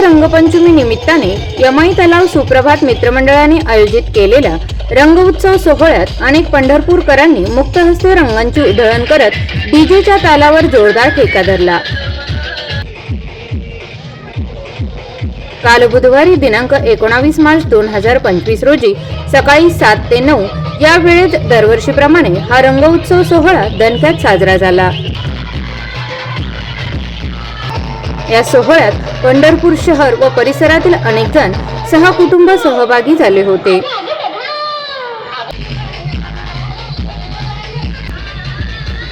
रंगपंचमी निमित्ताने यमाई तलाव सुप्रभात मित्रमंडळाने आयोजित केलेल्या रंगउत्सव सोहळ्यात अनेक पंढरपूरकरांनी मुक्तहस्ते रंगांची उधळण करत डीजेच्या तालावर जोरदार ठेका धरला. काल बुधवारी दिनांक एकोणावीस मार्च दोन हजार पंचवीस रोजी सकाळी सात ते नऊ या वेळेत दरवर्षीप्रमाणे हा रंगउत्सव सोहळा दणक्यात साजरा झाला. या सोहळ्यात पंढरपूर शहर व परिसरातील अनेक जण सहकुटुंब सहभागी झाले होते.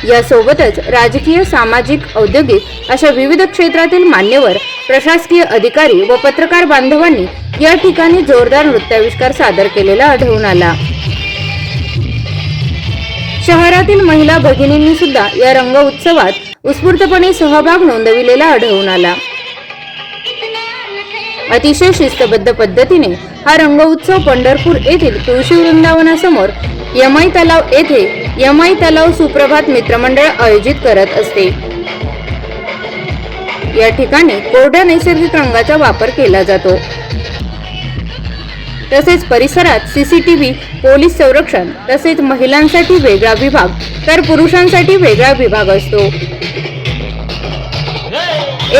यासोबतच राजकीय सामाजिक औद्योगिक अशा विविध क्षेत्रातील मान्यवर प्रशासकीय अधिकारी व पत्रकार बांधवांनी या ठिकाणी जोरदार नृत्याविष्कार सादर केलेला आढळून आला. शहरातील महिला भगिनींनी सुद्धा या रंग उत्सवात उत्स्फूर्तपणे सहभाग नोंदविलेला आढळून आला. अतिशय शिस्तबद्ध पद्धतीने हा रंगउत्सव पंढरपूर येथील तुळशी वृंदावनासमोर यमाई तलाव येथे यमाई तलाव सुप्रभात मित्रमंडळ आयोजित करत असते. या ठिकाणी कोरड्या नैसर्गिक रंगाचा वापर केला जातो. तसेच परिसरात सीसीटीव्ही पोलीस संरक्षण तसेच महिलांसाठी वेगळा विभाग तर पुरुषांसाठी वेगळा विभाग असतो.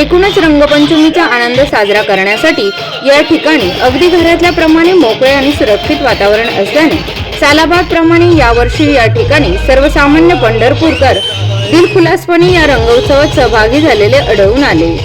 एकूणच रंगपंचमीचा आनंद साजरा करण्यासाठी या ठिकाणी अगदी घरातल्या प्रमाणे मोकळे आणि सुरक्षित वातावरण असल्याने सालाबाद प्रमाणे यावर्षी या ठिकाणी सर्वसामान्य पंढरपूरकर दिलखुलासपणे या रंगोत्सवात सहभागी झालेले आढळून आले.